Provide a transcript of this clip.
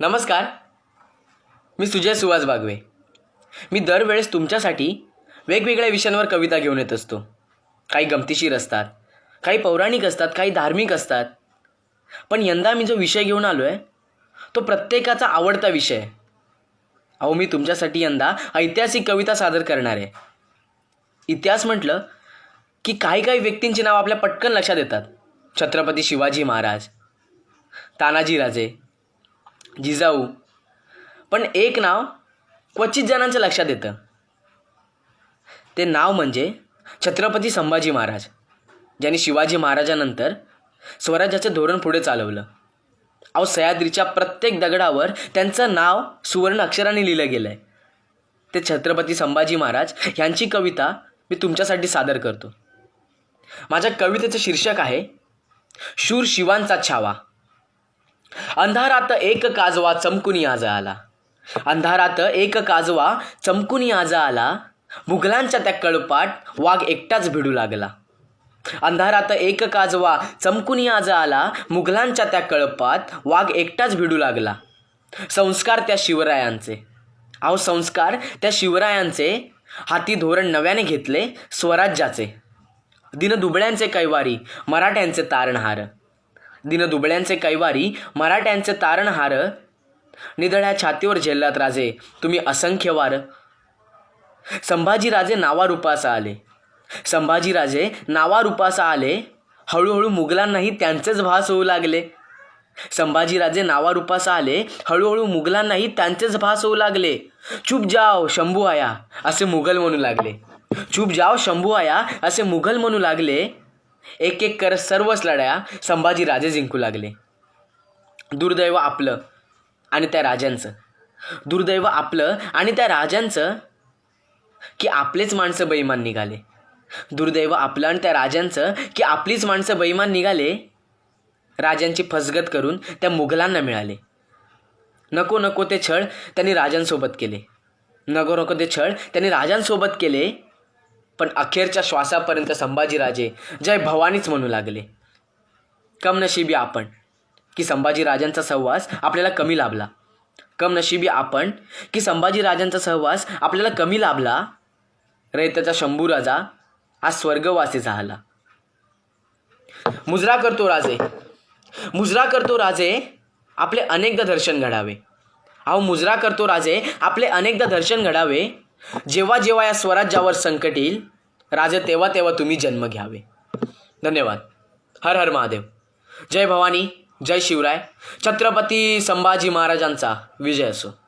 नमस्कार. मी सुजय सुहास बागवे. मी दरवेळेस तुमच्यासाठी वेगवेगळ्या विषयांवर कविता घेऊन येत असतो. काही गमतीशीर असतात काही पौराणिक असतात काही धार्मिक असतात. पण यंदा मी जो विषय घेऊन आलो आहे तो प्रत्येकाचा आवडता विषय. अहो मी तुमच्यासाठी यंदा ऐतिहासिक कविता सादर करणार आहे. इतिहास म्हटलं की काही काही व्यक्तींची नाव आपल्या पटकन लक्षात येतात. छत्रपती शिवाजी महाराज तानाजी राजे जिजाऊ. पण एक नाव क्वचित जणांच्या लक्षात येतं. ते नाव म्हणजे छत्रपती संभाजी महाराज ज्यांनी शिवाजी महाराजानंतर स्वराज्याचं धोरण पुढे चालवलं. अहो सह्याद्रीच्या प्रत्येक दगडावर त्यांचं नाव सुवर्ण अक्षराने लिहिलं गेलं आहे ते छत्रपती संभाजी महाराज यांची कविता मी तुमच्यासाठी सादर करतो. माझ्या कवितेचं शीर्षक आहे शूर शिवांचा छावा. अंधारात एक काजवा चमकुनी आज आला अंधारात एक काजवा चमकुनी आज आला मुघलांच्या त्या कळपाट वाघ एकटाच भिडू लागला. अंधारात एक काजवा चमकुनी आज आला मुघलांच्या त्या कळपात वाघ एकटाच भिडू लागला. संस्कार त्या शिवरायांचे. अहो संस्कार त्या शिवरायांचे. हाती धोरण नव्याने घेतले स्वराज्याचे. दिनदुबळ्यांचे कैवारी मराठ्यांचे तारणहार. दिनदुबळ्यांचे कैवारी मराठ्यांचे तारणहार निधड्या छातीवर झेललात राजे. तुम्ही असंख्य वार. संभाजीराजे नावारूपासा आले. संभाजीराजे नावारूपासा आले. हळूहळू मुघलांनाही त्यांचेच भास होऊ लागले. संभाजीराजे नावारूपासा आले. हळूहळू मुघलांनाही त्यांचेच भास होऊ लागले. चुप जाओ शंभू आया असे मुघल म्हणू लागले. चुप जाओ शंभू आया असे मुघल म्हणू लागले. एक एक करत सर्वच लढाया संभाजीराजे जिंकू लागले. दुर्दैव आपलं आणि त्या राजांचं. दुर्दैव आपलं आणि त्या राजांचं की आपलेच माणसं बैमान निघाले. दुर्दैव आपलं आणि त्या राजांचं की आपलीच माणसं बैमान निघाले राजांची फसगत करून त्या मुघलांना मिळाले. नको नको ते छळ त्यांनी राजांसोबत केले. नको नको ते छळ त्यांनी राजांसोबत केले. पण अखेरच्या श्वासापर्यंत संभाजीराजे जय भवानीच म्हणू लागले. कमनशिबी आपण. की संभाजीराजांचा सहवास आपल्याला कमी लाभला. कमनशिबी आपण. की संभाजीराजांचा सहवास आपल्याला कमी लाभला. रयतेचा शंभू राजा आज स्वर्गवासी झाला. मुजरा करतो राजे. मुजरा करतो राजे आपले अनेकदा दर्शन घडावे. अहो मुजरा करतो राजे आपले अनेकदा दर्शन घडावे. जेव्हा जेव्हा या स्वराज्यावर संकट येईल राजे तेव्हा तेव्हा तुम्ही जन्म घ्यावे. धन्यवाद. हर हर महादेव. जय भवानी जय शिवराय. छत्रपती संभाजी महाराजांचा विजय असो.